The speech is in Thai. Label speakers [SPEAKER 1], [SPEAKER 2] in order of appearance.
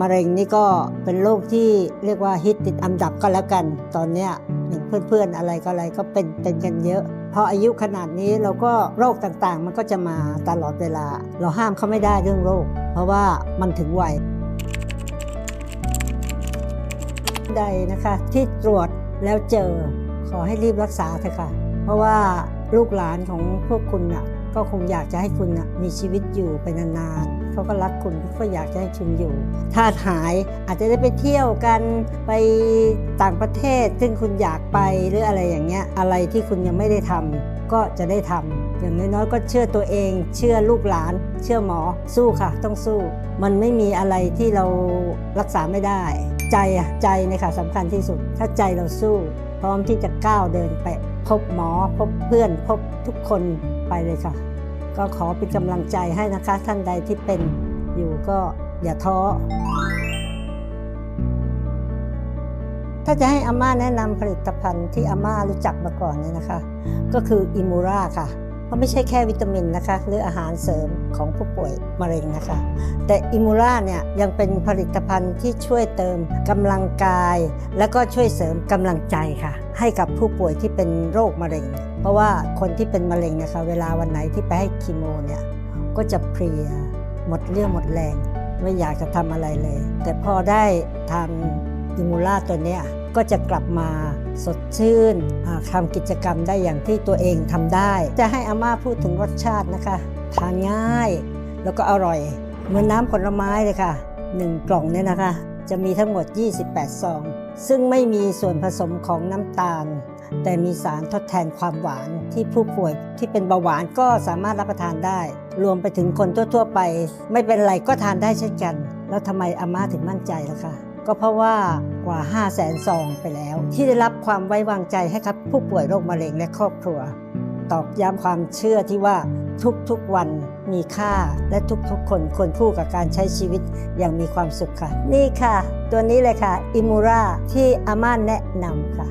[SPEAKER 1] มะเร็งนี่ก็เป็นโรคที่เรียกว่าฮิตติดอันดับก็แล้วกัน ตอนเนี้ยเพื่อนๆอะไรก็อะไรก็เป็นเป็นกันเยอะพออายุขนาดนี้เราก็โรคต่างๆ มันก็จะมาตลอดเวลา เราห้ามเขาไม่ได้เรื่องโรค เพราะว่ามันถึงวัยใดนะคะ ที่ตรวจแล้วเจอขอให้รีบรักษาเถอะค่ะ เพราะว่าลูกหลานของพวกคุณน่ะ ก็คงอยากจะให้คุณมีชีวิตอยู่ไปนานๆเขาก็รักคุณเขาก็อยากจะให้คุณอยู่ ถ้าหายอาจจะได้ไปเที่ยวกันไปต่างประเทศ ซึ่งคุณอยากไปหรืออะไรอย่างเงี้ยอะไรที่คุณยังไม่ได้ทำก็จะได้ทำอย่างน้อยๆก็เชื่อตัวเอง เชื่อลูกหลาน เชื่อหมอสู้ค่ะ ต้องสู้ มันไม่มีอะไรที่เรารักษาไม่ได้ ใจอะใจเนี่ยค่ะสำคัญที่สุด ถ้าใจเราสู้ พร้อมที่จะก้าวเดินไป พบหมอพบเพื่อน พบทุกคนไปเลยค่ะ ก็ขอเป็นกำลังใจให้นะคะ ท่านใดที่เป็นอยู่ก็อย่าท้อถ้าจะให้อาม่าแนะนำผลิตภัณฑ์ที่อาม่ารู้จักมาก่อนเนี่ยนะคะ ก็คืออิมูราค่ะ เพราะไม่ใช่แค่วิตามินนะคะหรืออาหารเสริมของผู้ป่วยมะเร็งนะคะ แต่อิมูราเนี่ยยังเป็นผลิตภัณฑ์ที่ช่วยเติมกำลังกาย แล้วก็ช่วยเสริมกำลังใจค่ะ ให้กับผู้ป่วยที่เป็นโรคมะเร็ง เพราะว่าคนที่เป็นมะเร็งนะคะ เวลาวันไหนที่ไปให้คีโมเนี่ยก็จะเพลียหมดเรี่ยวหมดแรง ไม่อยากจะทำอะไรเลย แต่พอได้ทานอิมูล่าตัวเนี้ย ก็จะกลับมาสดชื่นทำกิจกรรมได้อย่างที่ตัวเองทำได้ จะให้อาม่าพูดถึงรสชาตินะคะทานง่ายแล้วก็อร่อย เหมือนน้ำผลไม้เลยค่ะ 1 กล่องเนี่ยนะคะ จะมีทั้งหมด 28 ซอง ซึ่งไม่มีส่วนผสมของน้ำตาล แต่มีสารทดแทนความหวานที่ผู้ป่วยที่เป็นเบาหวานก็สามารถรับประทานได้ รวมไปถึงคนทั่ว ๆ ไป ไม่เป็นไรก็ทานได้เช่นกัน แล้วทำไมอาม่าถึงมั่นใจล่ะคะ ก็เพราะว่ากว่า 5 0 0แสนซองไปแล้ว ที่ได้รับความไว้วางใจให้ครับผู้ป่วยโรคมะเร็งและครอบครัว ตอกย้ำความเชื่อที่ว่าทุกๆวันมีค่าและทุกๆ คนควรคู่กับการใช้ชีวิตอย่างมีความสุขค่ะ นี่ค่ะ ตัวนี้เลยค่ะอิมูราที่อาม่าแนะนำค่ะ